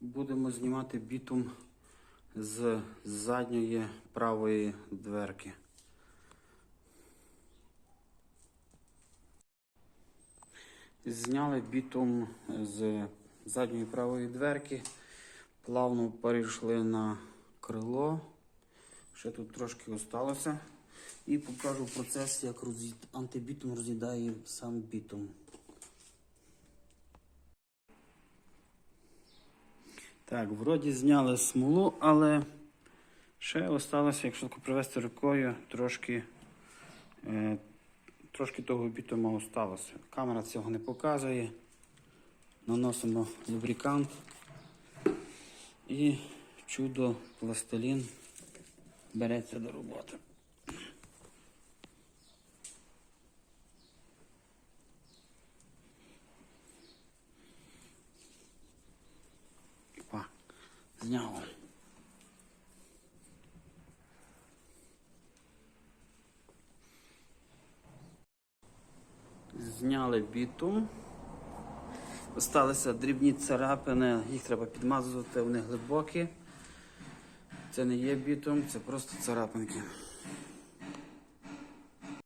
Будемо знімати бітум з задньої правої дверки. Зняли бітум з задньої правої дверки, плавно перейшли на крило. Ще тут трошки осталося. І покажу процес, як роз'їд... антибітум роз'їдає сам бітум. Так, вроді зняли смолу, але ще осталося, якщо привести рукою, трошки, е, трошки того бітума осталося. Камера цього не показує. Наносимо лубрикант і чудо пластилін береться до роботи. Зняло. Зняли бітум. Осталися дрібні царапини, їх треба підмазувати, вони глибокі. Це не є бітум, це просто царапинки.